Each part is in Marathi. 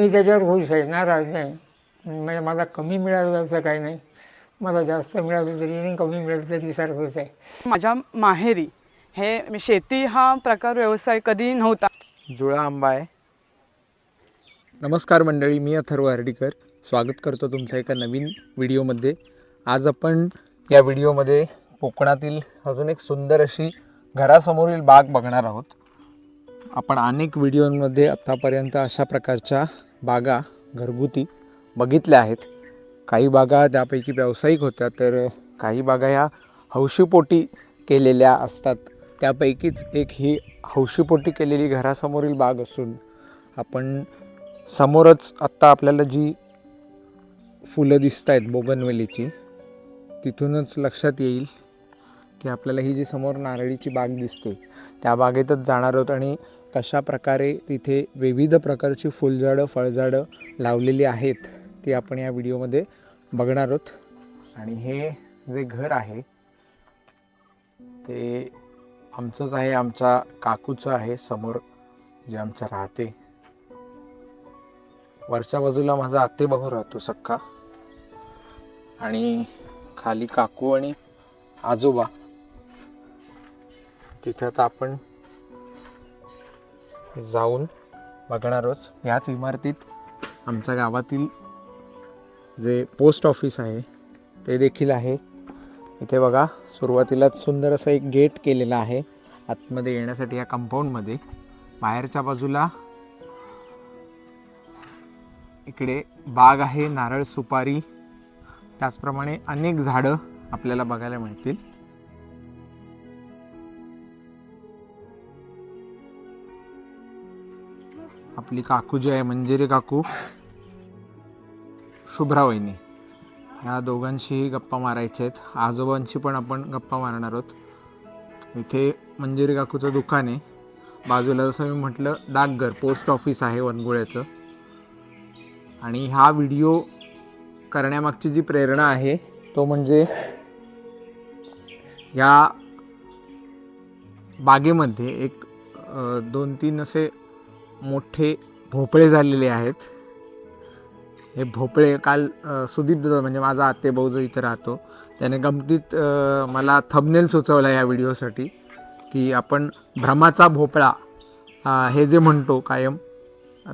मी त्याच्यावर खुश आहे नाराज नाही. म्हणजे मला कमी मिळालं असं काही नाही. मला जास्त मिळालं तरी नाही कमी मिळालं तरी सारखंच आहे माझ्या माहेरी हे शेती हा प्रकार व्यवसाय कधी नव्हता. जुळा आंबा आहे. नमस्कार मंडळी मी अथर्व हर्डीकर. स्वागत करतो तुमचं एका नवीन व्हिडिओमध्ये. आज आपण या व्हिडिओमध्ये कोकणातील अजून एक सुंदर अशी घरासमोरील बाग बघणार आहोत. आपण अनेक व्हिडिओमध्ये आत्तापर्यंत अशा प्रकारच्या बागा घरगुती बघितल्या आहेत. काही बागा त्यापैकी व्यावसायिक होत्या तर काही बागा ह्या हौशीपोटी केलेल्या असतात. त्यापैकीच एक ही हौशीपोटी केलेली घरासमोरील बाग असून आपण समोरच आत्ता आपल्याला जी फुलं दिसत आहेत बोगनवेलीची तिथूनच लक्षात येईल की आपल्याला ही जी समोर नारळीची बाग दिसते त्या बागेतच जाणार आहोत आणि कशा प्रकारे तिथे विविध प्रकारची फुलझाडं फळझाडं लावलेली आहेत ती आपण या व्हिडिओमध्ये बघणार आहोत. आणि हे जे घर आहे ते आमचंच आहे आमच्या काकूचं आहे समोर जे आमचं राहते. वरच्या बाजूला माझा आते बघू राहतो सक्का. आणि खाली काकू आणि आजोबा. तिथे आता आपण जाऊन बघणार ह्याच इमारतीत आमच्या गावातील जे पोस्ट ऑफिस आहे ते देखील आहे. इथे बघा सुरुवातीलाच सुंदर असं एक गेट केलेलं आहे. आतमध्ये येण्यासाठी या कंपाऊंडमध्ये बाहेरच्या बाजूला इकडे बाग आहे नारळ सुपारी. त्याचप्रमाणे अनेक झाडं आपल्याला बघायला मिळतील. आपली काकू जी आहे मंजिरी काकू शुभ्रा वहिनी. ह्या दोघांशीही गप्पा मारायच्या आहेत. आजोबांशी पण आपण गप्पा मारणार आहोत. इथे मंजिरी काकूचं दुकान आहे. बाजूला जसं मी म्हटलं डाकघर पोस्ट ऑफिस आहे वनगुळ्याचं. आणि हा व्हिडिओ करण्यामागची जी प्रेरणा आहे तो म्हणजे या बागेमध्ये एक दोन तीन असे मोठे भोपळे झालेले आहेत. हे भोपळे काल सुदीप दादा म्हणजे माझा आते भाऊ जो इथे राहतो त्याने गमतीत मला थबनेल सुचवला या व्हिडिओसाठी की आपण भ्रमाचा भोपळा हे जे म्हणतो कायम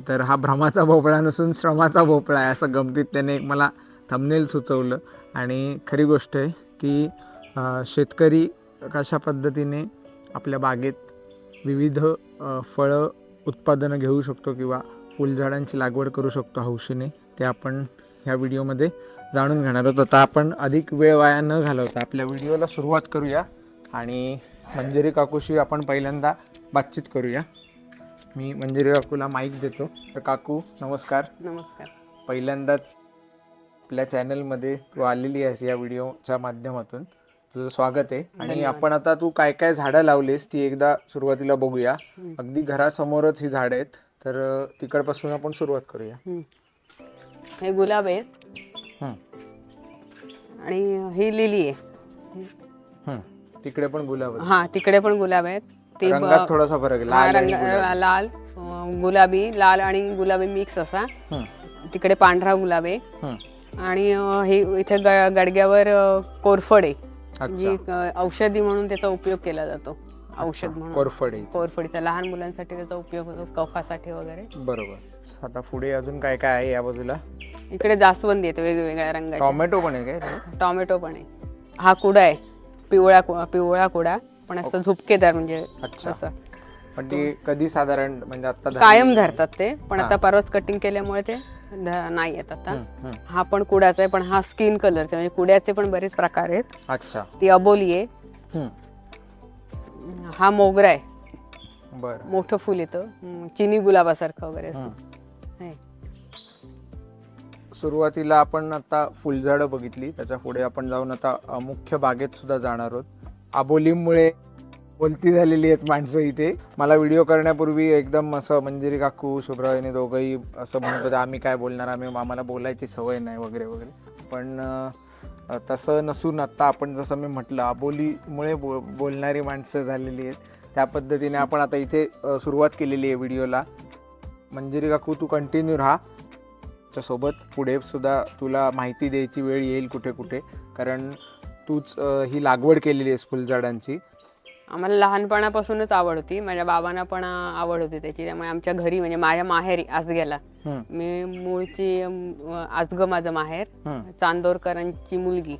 तर हा भ्रमाचा भोपळा नसून श्रमाचा भोपळा आहे असं गमतीत त्याने एक मला थमनेल सुचवलं. आणि खरी गोष्ट आहे की शेतकरी कशा पद्धतीने आपल्या बागेत विविध फळं उत्पादनं घेऊ शकतो किंवा फुलझाडांची लागवड करू शकतो हौशीने ते आपण ह्या व्हिडिओमध्ये जाणून घेणार आहोत. आता आपण अधिक वेळ वाया न घालवता आपल्या व्हिडिओला सुरुवात करूया आणि मंजिरी काकूशी आपण पहिल्यांदा बातचीत करूया. मी मंजिरी काकूला माईक देतो. तर काकू नमस्कार. नमस्कार. पहिल्यांदाच आपल्या चॅनलमध्ये तू आलेली आहेस या व्हिडिओच्या माध्यमातून. तुझं स्वागत आहे. आणि आपण आता तू काय काय झाडं लावलीस ती एकदा सुरुवातीला बघूया. अगदी घरासमोरच ही झाडं आहेत. तर तिकडपासून आपण सुरुवात करूया. हे गुलाब आहे हं, आणि ही लिली आहे. तिकडे पण गुलाब. हा तिकडे पण गुलाब आहेत. ती थोडासा फरक लाल. लाल. गुलाबी लाल आणि गुलाबी मिक्स असा. तिकडे पांढरा गुलाब आहे. आणि हे इथे गडग्यावर कोरफड आहे. जी औषधी म्हणून त्याचा उपयोग केला जातो. औषध म्हणून. कोरफड. कोरफडीचा लहान मुलांसाठी त्याचा उपयोग होतो कफासाठी वगैरे. बरोबर. आता पुढे अजून काय काय आहे या बाजूला? इकडे जास्वंदी आहेत वेगवेगळ्या रंगाचे. टोमॅटो पण आहे काय टोमॅटो पण आहे. हा कुडा आहे पिवळा पिवळा कुडा पण असं झुपकेदार म्हणजे. असं. पण ती कधी साधारण म्हणजे आता? कायम धरतात ते पण आता परवाच कटिंग केल्यामुळे ते नाही येत आता. हं, पण कुडाचा आहे पण हा स्किन कलरचा म्हणजे कुड्याचे पण बरेच प्रकार आहेत. अच्छा. ती अबोली आहे. हं. मोगरा आहे. बरं. मोठं फुल येतं. चिनी गुलाबासारखं वगैरे असं. सुरुवातीला आपण आता फुलझाडं बघितली. त्याच्या पुढे आपण जाऊन आता मुख्य बागेत सुद्धा जाणार आहोत. आबोलीमुळे बोलती झालेली आहेत माणसं इथे. मला व्हिडिओ करण्यापूर्वी एकदम असं मंजिरी काकू शुभ्राईने दोघंही असं म्हणत होते आम्ही काय बोलणार? आम्ही आम्हाला बोलायची सवय नाही वगैरे वगैरे. पण तसं नसून आत्ता आपण जसं मी म्हटलं अबोलीमुळे बो बोलणारी माणसं झालेली आहेत. त्या पद्धतीने आपण आता इथे सुरुवात केलेली आहे व्हिडिओला मंजिरी काकू तू कंटिन्यू राहा. सोबत पुढे सुद्धा तुला माहिती द्यायची वेळ येईल कुठे कुठे. कारण तूच ही लागवड केलेली आहेस फुलझाडांची. आम्हाला लहानपणापासूनच आवड होती. माझ्या बाबांना पण आवड होती त्याची. त्यामुळे आमच्या घरी म्हणजे माझ्या माहेरी आसग्याला मी मूळची आसग माझं माहेर चांदोरकरांची मुलगी.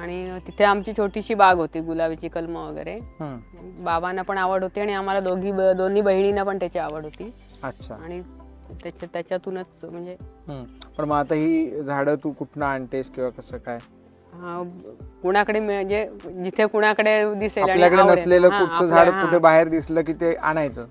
आणि तिथे आमची छोटीशी बाग होती गुलाबीची कलम वगैरे. बाबांना पण आवड होती आणि आम्हाला दोघी दोन्ही बहिणींना पण त्याची आवड होती. अच्छा. आणि त्याच्या त्याच्यातूनच म्हणजे. पण मग आता ही झाडं तू कुठनं आणतेस किंवा कसं काय? कुणाकडे म्हणजे जिथे कुणाकडे दिसेल आणि आपल्याकडे आवडेल. नसलेलं हा, कुठचं आपल्या- झाड हा, कुठे बाहेर दिसलं की ते आणायचं.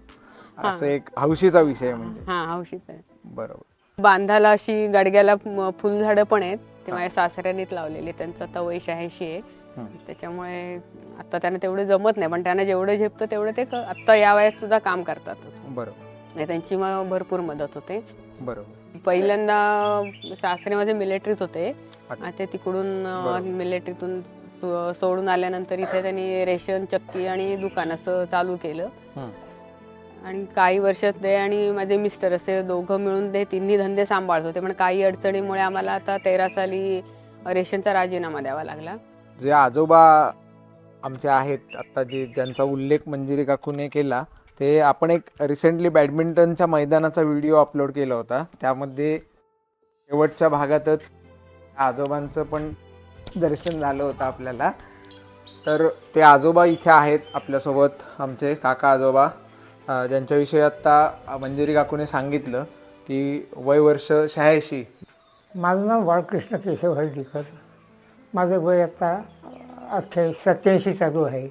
असं एक हौशीचा विषय म्हणजे. हा हौशीच आहे. बरोबर. बांधाला अशी गाडग्याला म- फुलझाडं पण आहेत. ते माझ्या सासऱ्यांनीच लावलेली त्यांचं आता वय शहाऐंशी आहे. हम्म. त्याच्यामुळे आता त्यांना तेवढं जमत नाही. पण त्यांना जेवढं झेपतं तेवढं ते क- आता या वयात सुद्धा काम करतात. बरोबर. आणि त्यांची मग भरपूर मदत होते. बरोबर. पहिल्यांदा सासरे माझे मिलिटरीत होते. ते तिकडून. मिलिटरीतून सोडून आल्यानंतर इथे त्यांनी रेशन चक्की आणि दुकान असं चालू केलं. आणि काही वर्षात ते आणि माझे मिस्टर असे दोघं मिळून ते तिन्ही धंदे सांभाळत होते. पण काही अडचणीमुळे आम्हाला आता तेरा साली रेशनचा राजीनामा द्यावा लागला. जे आजोबा आमचे आहेत आता जे ज्यांचा उल्लेख मंजिरी काकूने केला ते आपण एक रिसेंटली बॅडमिंटनच्या मैदानाचा व्हिडिओ अपलोड केला होता. त्यामध्ये शेवटच्या भागातच आजोबांचं पण दर्शन झालं होतं आपल्याला. तर ते आजोबा इथे आहेत आपल्यासोबत आमचे काका आजोबा. ज्यांच्याविषयी आत्ता मंजिरी काकूने सांगितलं की वय वर्ष शहाऐंशी. माझं नाव बाळकृष्ण केशव हळदीकर. माझं वय आता अठ्ठ्याऐंशी सत्याऐंशी चालू आहे.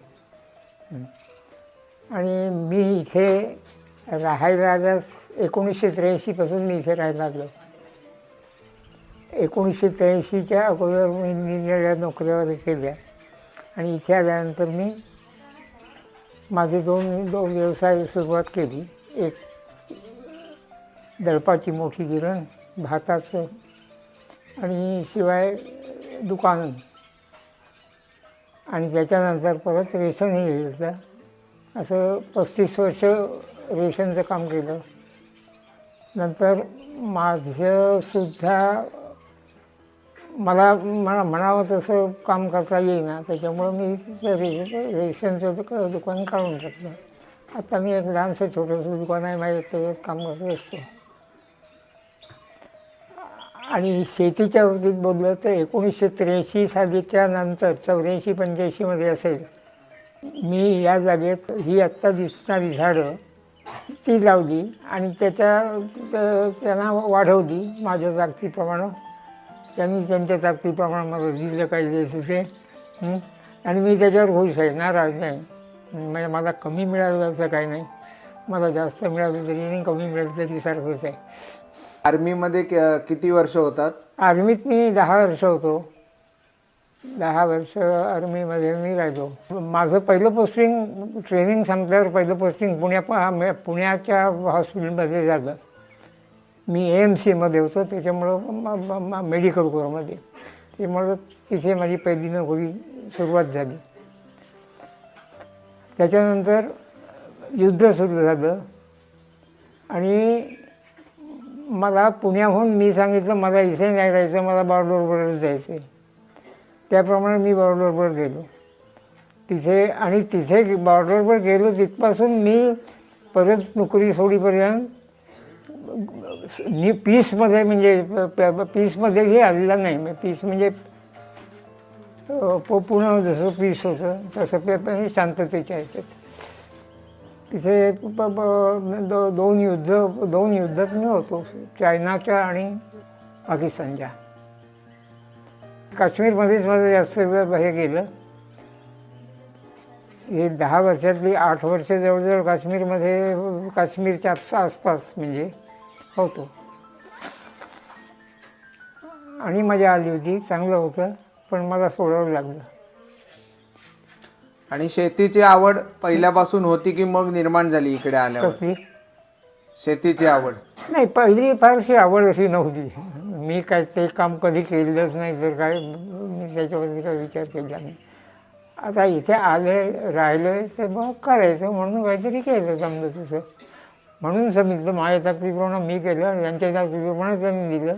आणि मी इथे राहायला आल्यास एकोणीसशे त्र्याऐंशीपासून मी इथे राहायला लागलो. एकोणीसशे त्र्याऐंशीच्या अगोदर मी निरनिराळ्या नोकऱ्या केल्या. आणि इथे आल्यानंतर मी माझे दोन दोन व्यवसाय सुरुवात केली. एक दळपाची मोठी गिरण भाताचं आणि शिवाय दुकान. आणि त्याच्यानंतर परत रेशनही घेतलं. असं पस्तीस वर्ष रेशनचं काम केलं. नंतर माझंसुद्धा मला म्हणा म्हणावं तसं काम करता येईना. त्याच्यामुळं मी ते रे रेशनचं दुकान काढून टाकलं. आता मी एक लहानसं छोटंसं दुकान आहे माझ्या त्याच्यात काम करत असतो. आणि शेतीच्या बाबतीत बोललं तर एकोणीसशे त्र्याऐंशी सालीच्या नंतर चौऱ्याऐंशी पंच्याऐंशीमध्ये असेल मी या जागेत ही आत्ता दिसणारी झाडं ती लावली आणि त्याच्या त्या- त्यांना वाढवली माझ्या ताकदीप्रमाणे त्यांनी त्यांच्या ताकदीप्रमाणे मला दिलं काही देत होते? आणि मी त्याच्यावर खुश आहे नाराज नाही. म्हणजे मला कमी मिळालं असं काही नाही. मला जास्त मिळालं तरी नाही कमी मिळालं तरी सारखंच आहे. आर्मीमध्ये क- किती वर्ष होतात? आर्मीत मी दहा वर्ष होतो. दहा वर्ष आर्मीमध्ये मी राहिलो. माझं पहिलं पोस्टिंग ट्रेनिंग संपल्यावर पहिलं पोस्टिंग पुण्या पुण्याच्या हॉस्पिटलमध्ये झालं. मी ए एम सीमध्ये होतो त्याच्यामुळं मेडिकल कोरमध्ये त्यामुळं तिथे माझी पहिली नोकरी सुरुवात झाली. त्याच्यानंतर युद्ध सुरू झालं. आणि मला पुण्याहून मी सांगितलं मला इथे नाही राहायचं मला बॉर्डरवरच जायचं आहे त्याप्रमाणे मी बॉर्डरवर गेलो. तिथे आणि तिथे बॉर्डरवर गेलो तिथपासून मी परत नोकरी सोडीपर्यंत मी पीसमध्ये म्हणजे प- पीसमध्येही आलेला नाही. मी पीस म्हणजे अ, पुणं जसं पीस होतं तसं पे पण शांततेच्या ह्याच्यात. तिथे दो दोन युद्ध दोन युद्धात मी होतो. चायनाच्या आणि पाकिस्तानच्या. काश्मीरमध्येच माझं जास्त वेळ हे गेलं. हे दहा वर्षातली आठ वर्ष जवळजवळ काश्मीरमध्ये काश्मीरच्या आस- आसपास म्हणजे होतो. आणि मजा आली होती चांगलं होतं पण मला सोडावं लागलं. आणि शेतीची आवड पहिल्यापासून होती की मग निर्माण झाली इकडे आल्यावर? कसली? शेतीची आवड. नाही पहिली फारशी आवड अशी नव्हती. मी काय ते काम कधी केलेलंच नाही तर काय मी त्याच्यावरती काही विचार केला नाही. आता इथे आले राहिले तर मग करायचं म्हणून काहीतरी केलं समजा तसं. म्हणून सांगितलं माझ्या ताकदीप्रमाणे मी केलं आणि यांच्या ताकदीप्रमाणे त्यांनी दिलं.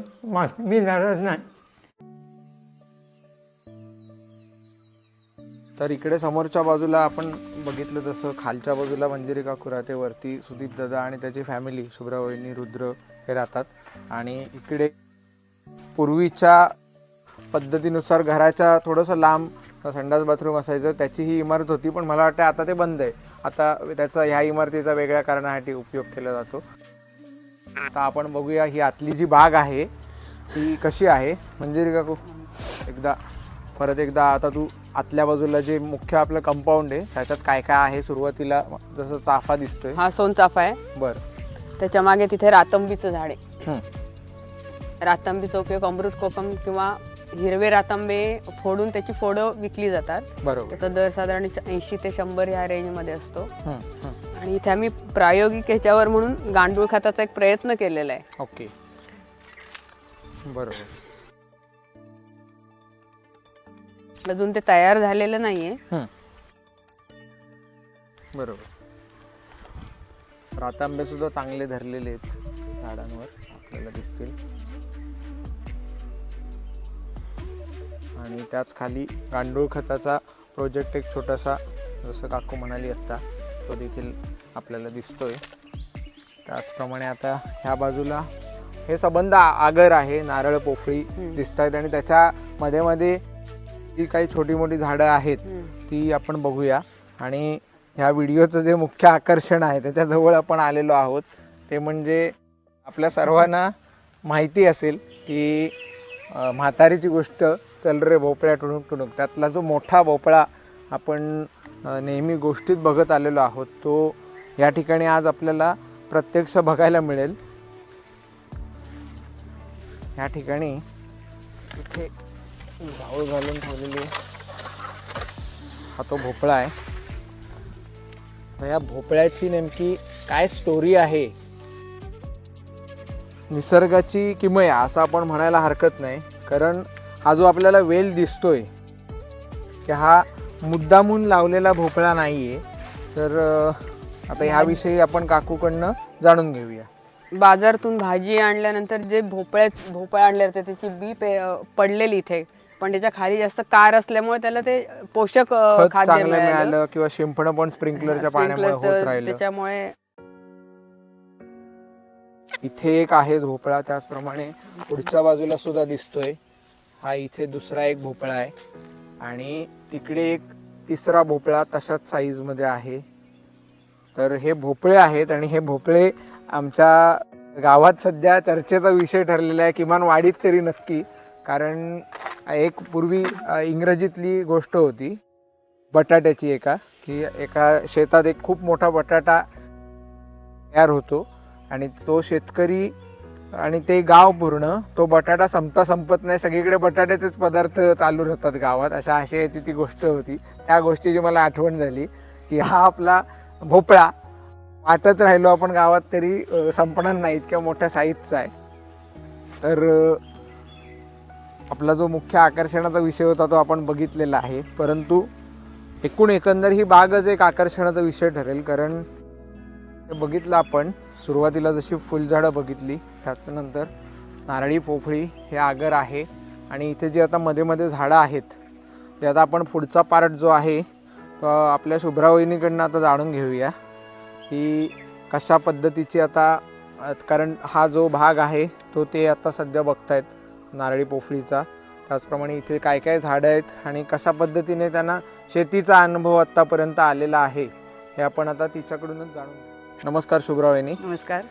मी नाराज नाही. तर इकडे समोरच्या बाजूला आपण बघितलं तसं खालच्या बाजूला मंजिरी काकू राहते वरती सुदीप दादा आणि त्याची फॅमिली शुभ्रावळीनी रुद्र हे राहतात. आणि इकडे पूर्वीच्या पद्धतीनुसार घराच्या थोडंसं लांब संडास बाथरूम असायचं त्याची ही इमारत होती पण मला वाटतं आता ते बंद आहे. आता त्याचा ह्या इमारतीचा वेगळ्या कारणासाठी उपयोग केला जातो. आता आपण बघूया ही आतली जी बाग आहे ती कशी आहे? मंजिरी काकू एकदा परत एकदा आता तू आतल्या बाजूला जे मुख्य आपलं कंपाऊंड आहे त्याच्यात काय काय आहे सुरुवातीला? जसं चाफा दिसतोय. हा सोनचाफा आहे. बर. त्याच्यामागे तिथे रातंबीचं झाड आहे. रातंबीचा उपयोग अमृत कोकम किंवा हिरवे रातांबे फोडून त्याची फोडं विकली जातात. बरोबर. त्याचा दर साधारण ऐंशी ते शंभर ह्या रेंजमध्ये असतो. हं, हं. आणि इथे आम्ही प्रायोगिक ह्याच्यावर म्हणून गांडूळ खताचा एक प्रयत्न केलेला आहे. ओके. बरोबर. अजून ते तयार झालेलं नाहीये. बरोबर. रातांबे सुद्धा चांगले धरलेले आहेत झाडांवर आपल्याला दिसतील. आणि त्याच खाली गांडूळ खताचा प्रोजेक्ट एक छोटासा जसं काकू म्हणाली आत्ता तो देखील आपल्याला दिसतोय. त्याचप्रमाणे आता ह्या बाजूला हे संबंध आगर आहे नारळ पोफळी दिसत आहेत आणि त्याच्या मध्ये मध्ये जी काही छोटी मोठी झाडं आहेत ती आपण बघूया. आणि ह्या व्हिडिओचं जे मुख्य आकर्षण आहे त्याच्याजवळ आपण आलेलो आहोत. ते म्हणजे आपल्या सर्वांना माहिती असेल की म्हातारीची गोष्ट चल रे भोपळ्या टुणूक टुणूक. त्यातला जो मोठा भोपळा आपण नेहमी गोष्टीत बघत आलेलो आहोत तो या ठिकाणी आज आपल्याला प्रत्यक्ष बघायला मिळेल. या ठिकाणी इथे जावळ घालून ठेवलेली हा तो भोपळा आहे. तर या भोपळ्याची नेमकी काय स्टोरी आहे? निसर्गाची किमया असं आपण म्हणायला हरकत नाही. कारण हा जो आपल्याला वेल दिसतोय की हा मुद्दामून लावलेला भोपळा नाही आहे तर आता ह्याविषयी आपण काकूकडनं जाणून घेऊया. बाजारातून भाजी आणल्यानंतर जे भोपळ्या भोपळा आणले त्याची बी पे पडलेली इथे. पण त्याच्याखाली जास्त कार असल्यामुळे त्याला ते पोषक खाद्य चांगलं मिळालं. किंवा शिंपणं पण स्प्रिंकलरच्या पाण्यामुळे होत राहिलं. त्याच्यामुळे इथे एक आहे भोपळा त्याचप्रमाणे पुढच्या बाजूला सुद्धा दिसतोय. हा इथे दुसरा एक भोपळा आहे. आणि तिकडे एक तिसरा भोपळा तशाच साईजमध्ये आहे. तर हे भोपळे आहेत आणि हे भोपळे आमच्या गावात सध्या चर्चेचा विषय ठरलेला आहे. किमान वाढीत तरी नक्की. कारण एक पूर्वी इंग्रजीतली गोष्ट होती बटाट्याची एका की एका शेतात एक खूप मोठा बटाटा तयार होतो आणि तो शेतकरी आणि ते गाव पूर्ण तो बटाटा संपता संपत नाही सगळीकडे बटाट्याचेच पदार्थ चालू राहतात गावात अशा आशयाची ती गोष्ट होती. त्या गोष्टीची मला आठवण झाली की हा आपला भोपळा वाटत राहिलो आपण गावात तरी संपणार नाही इतक्या मोठ्या साईजचा आहे. तर आपला जो मुख्य आकर्षणाचा विषय होता तो आपण बघितलेला आहे. परंतु एकूण एकंदर ही बागच एक आकर्षणाचा विषय ठरेल. कारण ते बघितलं आपण सुरुवातीला जशी फुलझाडं बघितली त्याच्यानंतर नारळी पोफळी हे आगर आहे. आणि इथे जे आता मध्ये मध्ये झाडं आहेत ते आता आपण पुढचा पार्ट जो आहे तो आपल्या शुभ्रावहिनीकडनं आता जाणून घेऊया. की कशा पद्धतीची आता कारण हा जो भाग आहे तो ते आता सध्या बघतायत. नारळी पोफळीचा. त्याचप्रमाणे इथे काय काय झाडं आहेत आणि कशा पद्धतीने त्यांना शेतीचा अनुभव आत्तापर्यंत आलेला आहे हे आपण आता तिच्याकडूनच जाणून. नमस्कार शुभ्रावहिनी. नमस्कार.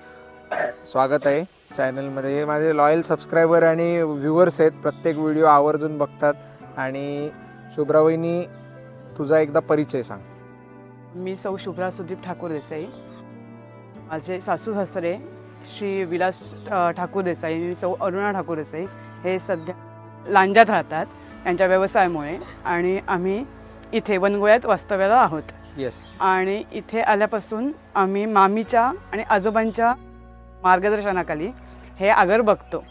स्वागत आहे चॅनलमध्ये. हे माझे लॉयल सबस्क्रायबर आणि व्ह्युअर्स आहेत प्रत्येक व्हिडिओ आवर्जून बघतात. आणि शुभ्रावहिनी तुझा एकदा परिचय सांग. मी सौ शुभ्रा सुदीप ठाकूर देसाई. माझे सासू सासरे श्री विलास ठाकूर देसाई सौ अरुणा ठाकूर देसाई. हे सध्या लांजात राहतात त्यांच्या व्यवसायामुळे आणि आम्ही इथे वनगोळ्यात वास्तव्याला आहोत. येस आणि इथे आल्यापासून आम्ही मामीच्या आणि आजोबांच्या मार्गदर्शनाखाली हे आगर बघतो.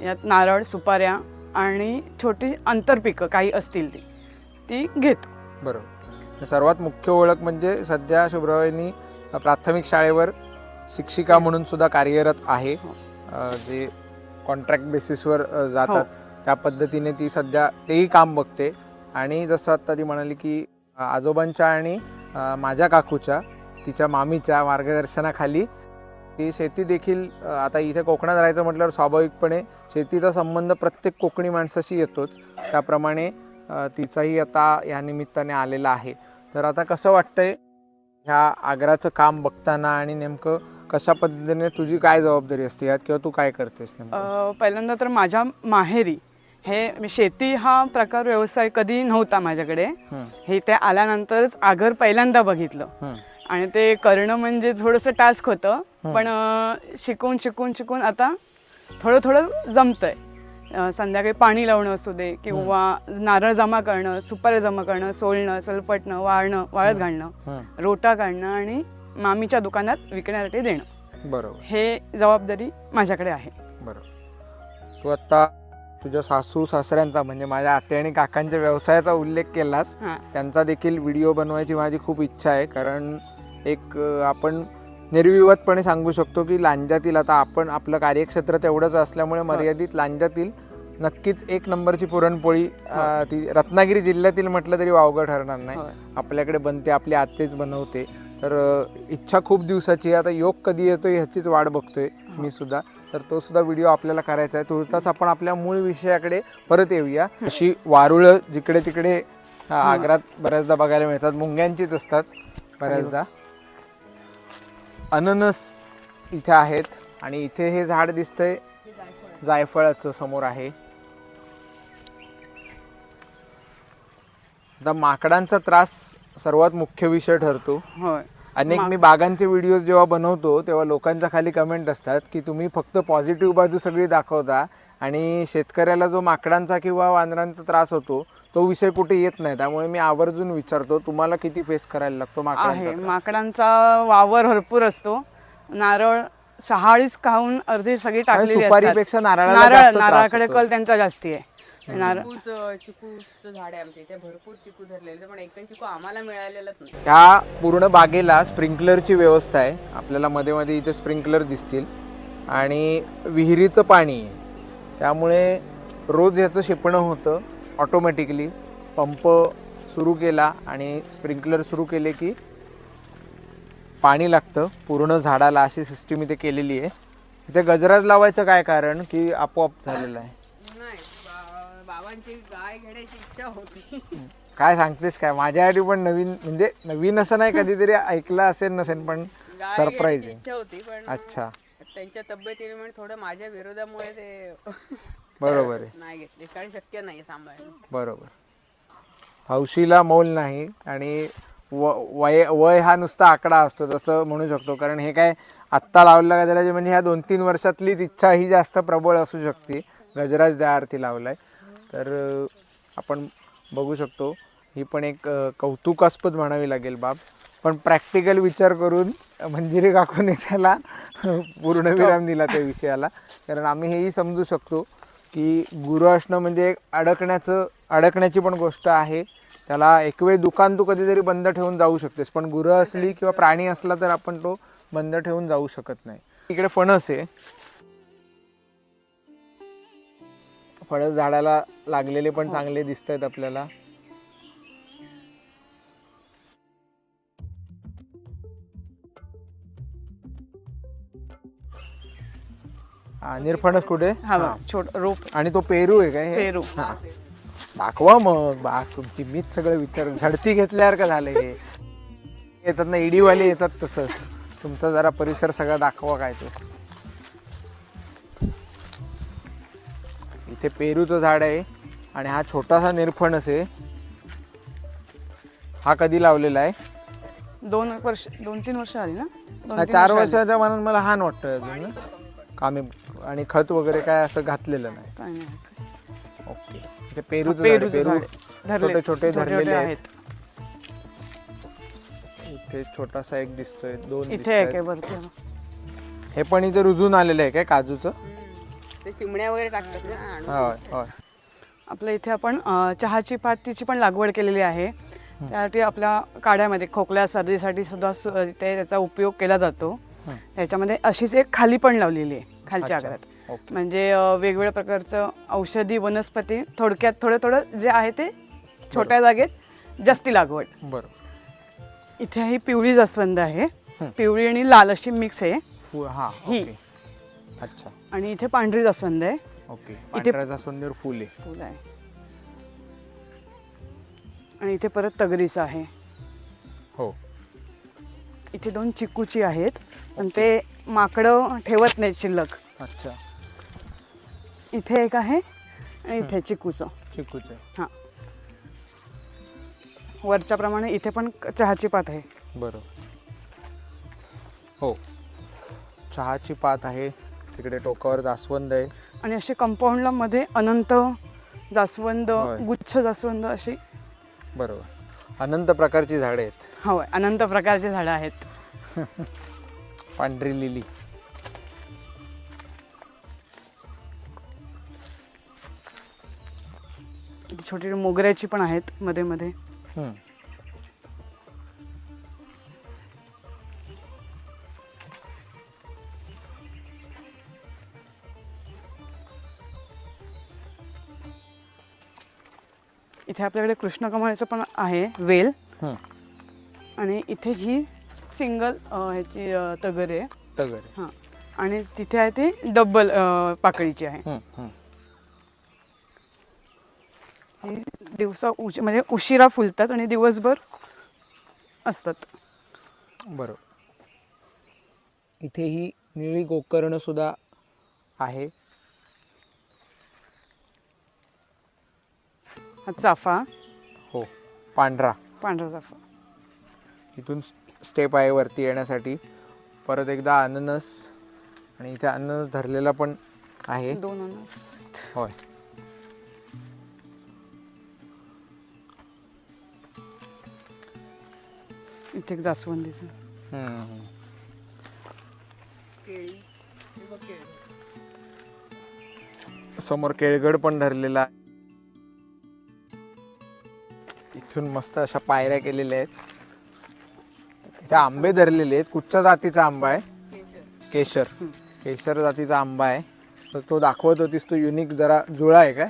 यात नारळ सुपाऱ्या आणि छोटी आंतरपिकं काही असतील ती ती घेतो. बरोबर. सर्वात मुख्य ओळख म्हणजे सध्या शुभ्रावहिनी प्राथमिक शाळेवर शिक्षिका म्हणून सुद्धा कार्यरत आहे. अ, जे कॉन्ट्रॅक्ट बेसिसवर जातात. त्या पद्धतीने ती सध्या तेही काम बघते. आणि जसं आत्ता ती म्हणाली की आजोबांच्या आणि माझ्या काकूच्या तिच्या मामीच्या मार्गदर्शनाखाली ती शेती देखील आता इथे कोकणात राहायचं म्हटल्यावर स्वाभाविकपणे शेतीचा संबंध प्रत्येक कोकणी माणसाशी येतोच. त्याप्रमाणे तिचाही आता या निमित्ताने आलेला आहे. तर आता कसं वाटतंय ह्या आग्राचं काम बघताना आणि नेमकं कशा पद्धतीने तुझी काय जबाबदारी असते? यात किंवा तू काय करतेस नेमकं? अ, पहिल्यांदा तर माझ्या माहेरी हे मी शेती हा प्रकार व्यवसाय कधी नव्हता माझ्याकडे. हं, हे ते आल्यानंतरच आगर पहिल्यांदा बघितलं. आणि ते करणं म्हणजे थोडंसं टास्क होतं. पण अ, शिकून शिकून शिकून आता थोडं थोडं जमतंय. अ, संध्याकाळी पाणी लावणं असू दे किंवा नारळ जमा करणं सुपाऱ्या जमा करणं सोलणं सलपटणं वाळणं वाळत घालणं. रोटा काढणं आणि मामीच्या दुकानात विकण्यासाठी देणं. बरोबर. हे जबाबदारी माझ्याकडे आहे. बरोबर. तू आता तुझ्या सासू सासऱ्यांचा म्हणजे माझ्या आते आणि काकांच्या व्यवसायाचा उल्लेख केलास हां. त्यांचा देखील व्हिडिओ बनवायची माझी खूप इच्छा आहे कारण एक अ, आपण निर्विवादपणे सांगू शकतो की लांजातील आता आपण आपलं कार्यक्षेत्र तेवढंच असल्यामुळे मर्यादित लांजातील नक्कीच एक नंबरची पुरणपोळी अ, ती रत्नागिरी जिल्ह्यातील म्हटलं तरी वावगं ठरणार नाही. होय. आपल्याकडे बनते आपली आत्तेच बनवते. तर इच्छा खूप दिवसाची आहे. आता योग कधी येतो ह्याचीच वाट बघतोय मी सुद्धा. तर तो सुद्धा व्हिडिओ आपल्याला करायचा आहे. तुर्तास आपण आपल्या मूळ विषयाकडे परत येऊया. अशी वारुळं जिकडे तिकडे आग्रात बऱ्याचदा बघायला मिळतात. मुंग्यांचीच असतात बऱ्याचदा. अननस इथे आहेत आणि इथे हे झाड दिसतंय. जायफळाचं समोर आहे. आता माकडांचा त्रास सर्वात मुख्य विषय ठरतो होय अनेक मी बागांचे व्हिडिओ जेव्हा बनवतो तेव्हा लोकांच्या खाली कमेंट असतात की तुम्ही फक्त पॉझिटिव्ह बाजू सगळी दाखवता आणि शेतकऱ्याला जो माकडांचा किंवा वानरांचा त्रास होतो तो विषय कुठे येत नाही त्यामुळे मी आवर्जून विचारतो तुम्हाला किती फेस करायला लागतो माकडांचा आहे त्रास? माकडांचा वावर भरपूर असतो नारळ शहाळीच खाऊन अर्धी सगळी टाकलेली असतात. सुपारीपेक्षा नारळाला नारळ जास्त त्रास नारळाकडे होतो. कल त्यांचा जास्ती आहे चिकूचं चिकूचं झाड आहे आमच्या इथे. भरपूर चिकू धरलेले पण एक चिकू आम्हाला मिळालेलंच नाही. ह्या पूर्ण बागेला स्प्रिंकलरची व्यवस्था आहे. आपल्याला मध्ये मध्ये इथे स्प्रिंकलर दिसतील. आणि विहिरीचं पाणी आहे. त्यामुळे रोज ह्याचं शिपणं होतं. ऑटोमॅटिकली पंप सुरू केला आणि स्प्रिंकलर सुरू केले की पाणी लागतं. पूर्ण झाडाला अशी सिस्टीम इथे केलेली आहे. इथे गजराज लावायचं काय कारण की आपोआप झालेलं आहे. बाबांची गाय घेण्याची इच्छा होती. काय सांगतेस काय? माझ्यासाठी पण नवीन म्हणजे नवीन असं नाही कधीतरी ऐकलं असेल नसेल पण गाय सरप्राईज घेण्याची इच्छा होती पण अच्छा. त्यांच्या तब्येतीने म्हणजे थोडं माझ्या विरोधामुळे ते बरोबर आहे. नाही घेतले कारण शक्य नाही सांभाळणं बरोबर. हौशीला मोल नाही आणि व वय वय हा नुसता आकडा असतो तसं म्हणू शकतो. कारण हे काय आत्ता लावलेला गजराज म्हणजे ह्या दोन तीन वर्षातलीच इच्छा ही जास्त प्रबळ असू शकते. गजराज त्या अर्थी लावलाय. तर आपण बघू शकतो ही पण एक कौतुकास्पद म्हणावी लागेल बाब. पण प्रॅक्टिकल विचार करून मंजिरी काकूने त्याला पूर्णविराम दिला त्या विषयाला. कारण आम्ही हेही समजू शकतो की गुरु असणं म्हणजे एक अडकण्याचं अडकण्याची पण गोष्ट आहे. त्याला एक वेळ दुकान तू कधीतरी बंद ठेवून जाऊ शकतेस. पण गुरं असली किंवा प्राणी असला तर आपण तो बंद ठेवून जाऊ शकत नाही. इकडे फणस आहे. फणस झाडाला लागलेले पण चांगले दिसत आहेत आपल्याला. हा निरफणस कुठे? हा बघ, छोट रोप. आणि तो पेरू आहे काय हे? पेरू. हा. दाखवा मग बाग तुमची मीच सगळं विचार झडती घेतल्यावर का झालं हे? येतात ना इडीवाले येतात तसं. तुमचा जरा परिसर सगळा दाखवा काय तो. इथे पेरूचं झाड आहे आणि हा छोटासा निरफणस आहे हा कधी लावलेला आहे दोन वर्ष दोन तीन वर्ष आली ना दोन हा तीन चार वर्ष आली. वर्षाच्या मनात मला हान वाटतोय अजून. कामी आणि खत वगैरे काय असं घातलेलं नाही काय नाही. ओके इथे पेरूचं झाड आहे. पेरूचं पेरू झाड. धरले. छोटे छोटे धरलेले आहेत इथे छोटासा एक दिसतोय दोन इथे दिसतायत. एक आहे वरती हा. हे पण इथे रुजून आलेलं आहे काय काजूचं ते चिमण्या वगैरे टाकतात ना आणून. होय होय. आपल्या इथे आपण अ, चहाची पातीची पण लागवड केलेली आहे. त्यासाठी आपल्या काड्यामध्ये खोकल्या सर्दीसाठी सुद्धा सु- इथे त्याचा उपयोग केला जातो. त्याच्यामध्ये अशीच एक खाली पण लावलेली आहे खालच्या अच्छा. आकारात. ओके. म्हणजे अं, वेगवेगळ्या प्रकारचं औषधी वनस्पती थोडक्यात थोडं थोडं जे आहे ते छोट्या जागेत जास्ती लागवड. बरं इथे ही पिवळी जास्वंद आहे. पिवळी आणि लाल अशी मिक्स आहे. हां ही. ओके. अच्छा. आणि इथे पांढरी जास्वंद आहे. ओके. पांढऱ्याचा सुंदर फुल आहे. फुल आहे. आणि इथे परत तगरीचं आहे. हो. इथे दोन चिकूची आहेत. पण ते माकडं ठेवत नाहीत शिल्लक. अच्छा. इथे एक आहे आणि इथे चिकूचं. चिकूचे. हां. वरच्या प्रमाणे इथे पण चहाची पात आहे. बरोबर हो. चहाची पात आहे. तिकडे टोकावर जास्वंद आहे. आणि असे कंपाऊंडला मध्ये अनंत जास्वंद. गुच्छ जास्वंद अशी बरोबर. अनंत प्रकारची झाडे आहेत. होय अनंत प्रकारची झाडं आहेत. पांढरी लिली. छोटी छोटी मोगऱ्याची पण आहेत मध्ये मध्ये. इथे आपल्याकडे कृष्णकमळाचं पण आहे वेल. आणि इथे ही सिंगल ह्याची तगर आहे. तगर. हां. आणि तिथे आहे ती डबल पाकळीची आहे. ही दिवसा उश म्हणजे उशिरा फुलतात आणि दिवसभर असतात. बरोबर. इथे ही निळी गोकर्ण सुद्धा आहे. हा चाफा. हो पांढरा. पांढरा चाफा. इथून स्टेप आहे वरती येण्यासाठी. परत एकदा अननस आणि इथे अननस धरलेला पण आहे. दोन अनस होय. इथे एक जास्वंदीचं हम्म. समोर केळगड पण धरलेला आहे. इथून मस्त अशा पायऱ्या केलेल्या आहेत. इथे आंबे धरलेले आहेत. कुठच्या जातीचा आंबा आहे? केशर. केशर जातीचा आंबा आहे. तर तो दाखवत होतीस तो युनिक जरा जुळा आहे काय?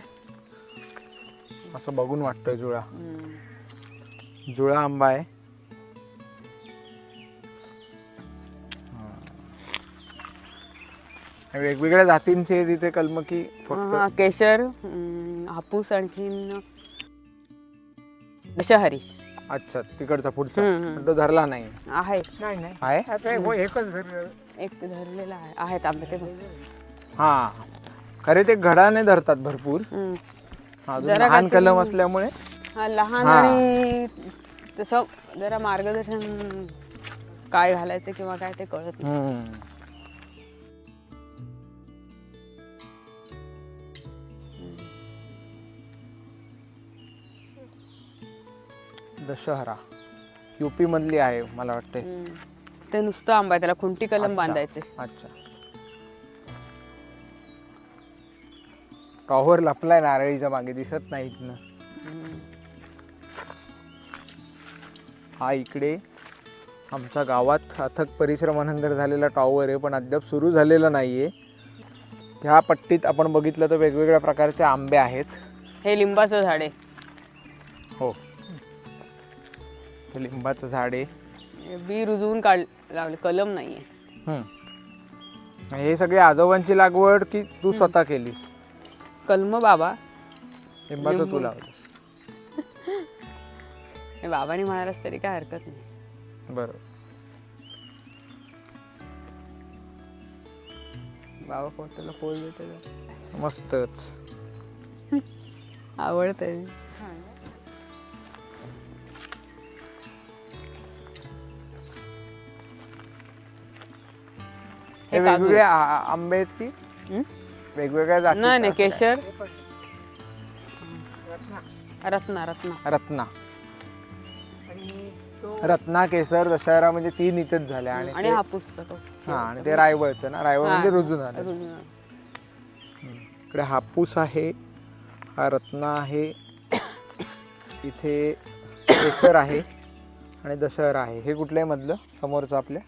असं बघून वाटतोय जुळा. जुळा आंबा आहे. वेगवेगळ्या जातींचे तिथे कलमकी फक्त. केशर हापूस आणखीन दशहरी अच्छा तिकडचा पुढचा. तो धरला नाही. आहे. नाही नाही. आहे? आता हे एकच धरलं एक धरलेला आहे. आहेत आंबे. हा. खरे ते घडाने धरतात भरपूर. अजून जरा लहान कलम असल्यामुळे. हा लहान हा. आणि तसं जरा मार्गदर्शन काय घालायचं किंवा काय ते कळत नाही. हम्म. दशहरा. युपी मधली आहे मला वाटते. ते नुसतं आंबा आहे त्याला खुंटी कलम. बांधायचे. अच्छा. टॉवर लपलाय नारळीच्या मागे दिसत नाही इथनं. हा इकडे आमच्या गावात अथक परिश्रमानंतर झालेला टॉवर आहे पण अद्याप सुरू झालेला नाहीये. ह्या पट्टीत आपण बघितलं तर वेगवेगळ्या प्रकारचे आंबे आहेत. हे लिंबाचं झाड आहे. हो. लिंबाचं झाड आहे. बी रुजवून काढ लावले कलम नाहीये. हम्म. हे सगळे आजोबांची लागवड की तू स्वतः केलीस? कलम बाबा. लिंबाचं तू. लावलीस. हे बाबांनी म्हणालास तरी काय हरकत नाही. बरोबर बाबा फोटोला पोल देते मस्तच. आवडतंय. हे काजू. वेगवेगळे आ- आंबे आहेत की? हं? वेगवेगळ्या जाती नाही नाही केशर. रत्ना रत्ना. रत्ना. रत्ना केसर दशहरा म्हणजे तीन इथेच झाल्या आणि आणि ते- हापूस तो हा आणि ते रायवळचं ना? रायवळ. म्हणजे रुजून आलं. इकडे हापूस आहे हा रत्ना आहे इथे केसर आहे आणि दशहरा आहे. हे कुठल्या मधलं? समोरचं आपल्या?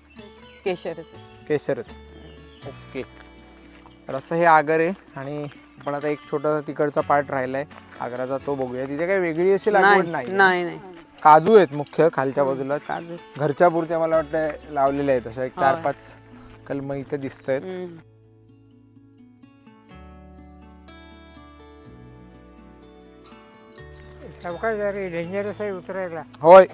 केशरच. आहे. ओके. तर असं हे आगर आहे आणि आपण आता एक छोटासा तिकडचा पार्ट राहिलाय. आगराचा तो बघूया. तिथे काही वेगळी अशी लागवड नाही नाही. काजू आहेत मुख्य खालच्या बाजूला. काजू. घरच्या पुरत्या मला वाटतं लावलेल्या आहेत अशा एक चार. पाच कलम इथे दिसत आहेत हम्म. सावकाश जरी डेंजरस आहे उतरायला. होय.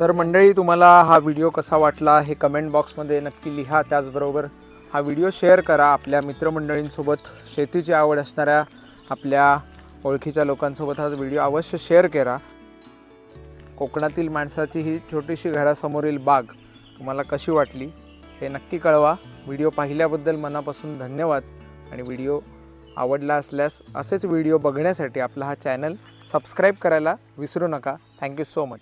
तर मंडळी तुम्हाला हा व्हिडिओ कसा वाटला हे कमेंट बॉक्समध्ये नक्की लिहा. त्याचबरोबर हा व्हिडिओ शेअर करा आपल्या मित्रमंडळींसोबत. शेतीची आवड असणाऱ्या आपल्या ओळखीच्या लोकांसोबत हा व्हिडिओ अवश्य शेअर करा. कोकणातील माणसाची ही छोटीशी घरासमोरील बाग तुम्हाला कशी वाटली हे नक्की कळवा. व्हिडिओ पाहिल्याबद्दल मनापासून धन्यवाद. आणि व्हिडिओ आवडला असल्यास असेच व्हिडिओ बघण्यासाठी आपला हा चॅनल सबस्क्राईब करायला विसरू नका. Thank you so much